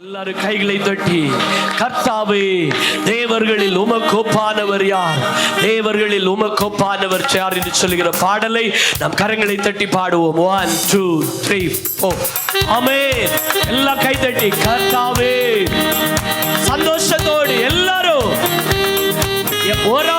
எல்லாரும் கைகளை தட்டி கர்த்தாவே தேவர்களில் உமக்கோப்பானவர் யார்? தேவர்களில் உமக்கோப்பானவர் யார் என்று சொல்லுகிற பாடலை நாம் கரங்களை தட்டி பாடுவோம். ஒன் டூ த்ரீ ஃபோர் ஆமே எல்லாம் கை தட்டி கர்த்தாவே சந்தோஷத்தோடு எல்லாரும் ஒரு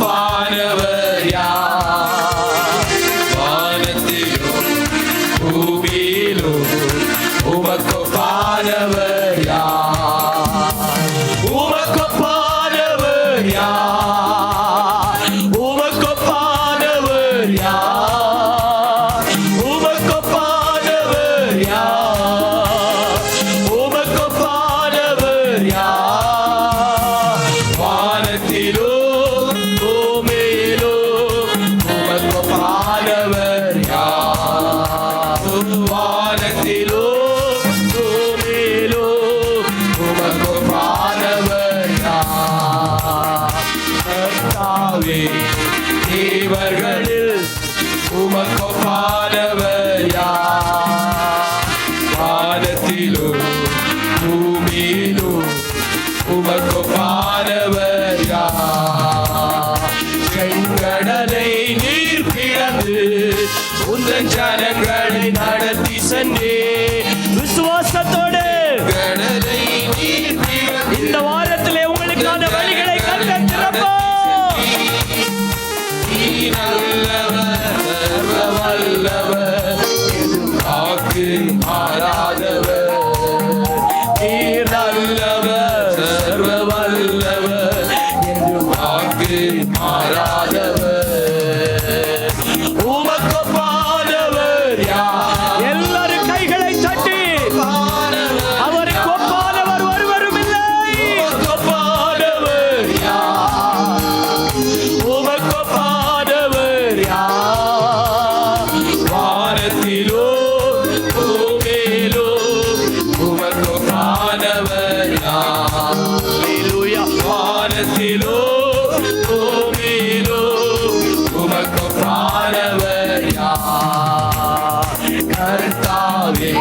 മാനവരാ വാനത്തിലും ഭൂമിയിലും ഉമക്കു പാനവരാ ഉമക്കു പാനവരാ ഉമക്കു പാനവരാ love. கர்த்தாவே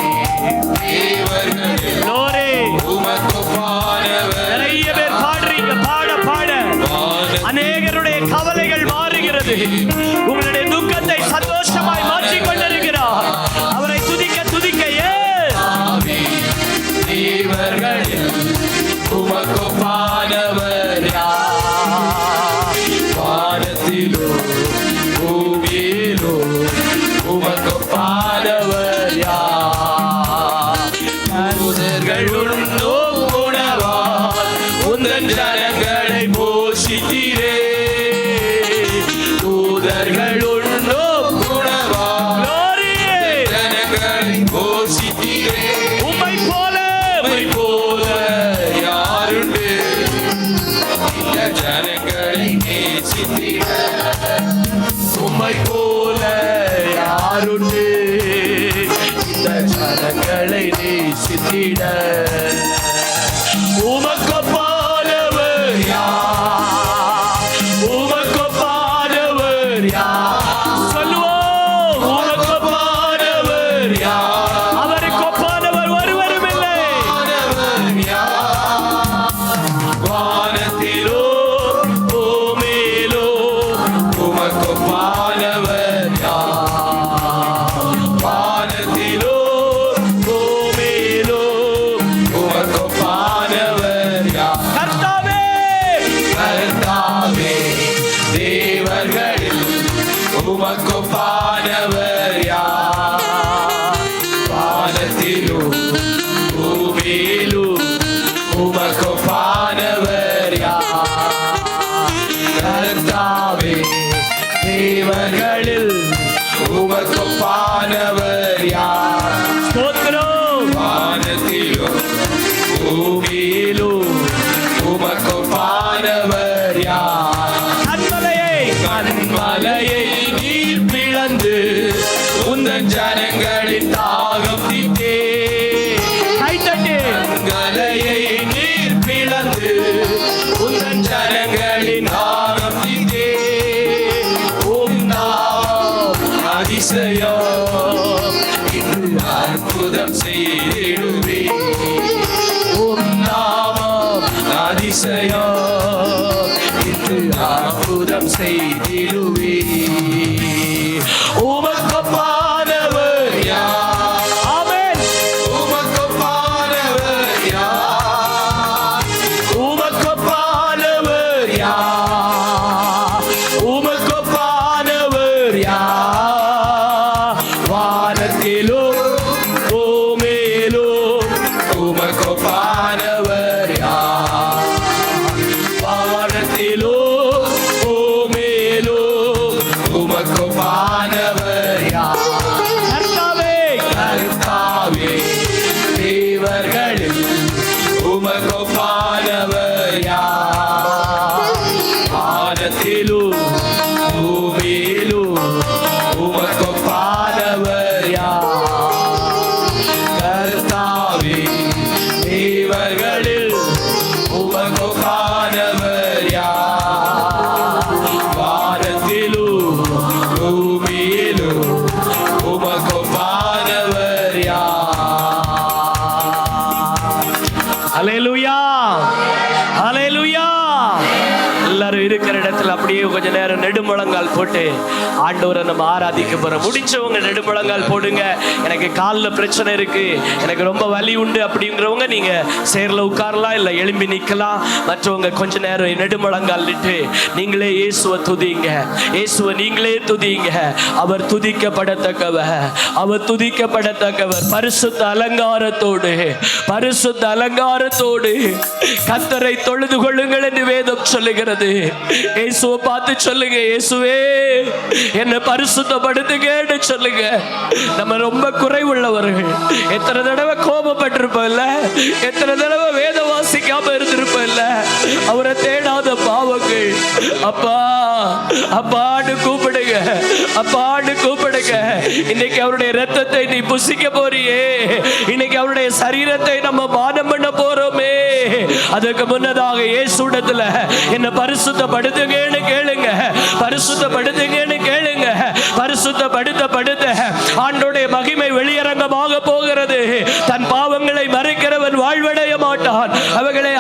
தேவர்களே நிறைய பேர் பாடுறீங்க பாட. பாட. அநேகருடைய கவலைகள் மாறுகிறது. அவர்களில் உமக்கு பாடவர் யாரத்திலும் பூமியிலும் உமக்கு பாடவர் யார்த்தாவே தேவர்களில் உமக்கு பாடவர் யார் வானத்திலும் பூமியில் ஜனங்களின் ஆண்டவரை நம்ம ஆராதிக்க போறோம். முடிச்சவங்க நெடுமுழங்கால் போடுங்க. எனக்கு காலில் பிரச்சனை இருக்கு. எனக்கு ரொம்ப வலி உண்டு அப்படிங்கிறவங்க நீங்க சேர்ல உட்காரலாம் இல்ல எழும்பி நிக்கலாம். மற்றவங்க கொஞ்ச நேரம் நெடுமுழங்கால் நிட்டு நீங்களே இயேசுவை துதிங்க. இயேசுவை நீங்களே துதிங்க. அவர் துதிக்கப்படத்தக்கவர். அவர் துதிக்கப்படத்தக்கவர். பரிசுத்த அலங்காரத்தோடு பரிசுத்த அலங்காரத்தோடு. கத்தரை தொழுது கொள்ளுங்கள் என்று வேதம் சொல்லுகிறது. இயேசுவை பார்த்து சொல்லுங்க இயேசுவே. என்னை பரிசுத்தப்படுத்துங்கன்னு சொல்லுங்க. நம்ம ரொம்ப குறைவுள்ளவர்கள். எத்தனை தடவை கோபப்பட்டிருப்போம்ல? எத்தனை தடவை வேத வாசிக்காம இருந்திருப்போம்ல? அவரை தேடாத பாவங்கள். அப்பா அப்பான்னு கூப்பிடுங்க. அப்பான்னு கூப்பிடுங்க இன்னைக்கு அவருடைய ரத்தத்தை நீ புசிக்க போறியே. இன்னைக்கு அவருடைய சரீரத்தை நம்ம பானம் பண்ண போறோமே. அதுக்கு முன்னதாக இயேசுடத்துல என்ன பரிசுத்தப்படுத்துங்கன்னு கேளுங்க. பரிசுத்தப்படுத்துங்கன்னு கேளுங்க. பரிசுத்தப்படுத்த படுத்த ஆண்டோடைய மகிமை வெளியரங்கமாக போகிறது. தன் பாவங்களை மறைக்கிறவன் வாழ்வடைய மாட்டான். அவர்களை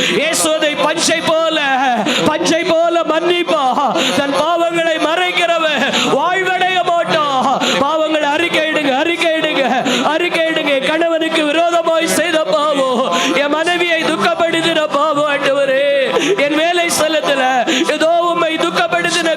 இருந்தாலும் பஞ்சை போல பஞ்சை போல மன்னிப்பா. தன் பாவங்களை மறைக்கிறவன் வாழ்வடைய மாட்டான் பாவங்களை அறிக்கையிடுங்க அறிக்கையிடுங்க அறிக்கையிடுங்க கணவனுக்கு விரோதமாய் செய்த பாவம் என் மனைவியை துக்கப்படுத்தின பாவம் ஆண்டவரே. என் வேலை ஸ்தலத்துல ஏதோ உண்மை துக்கப்படுத்தின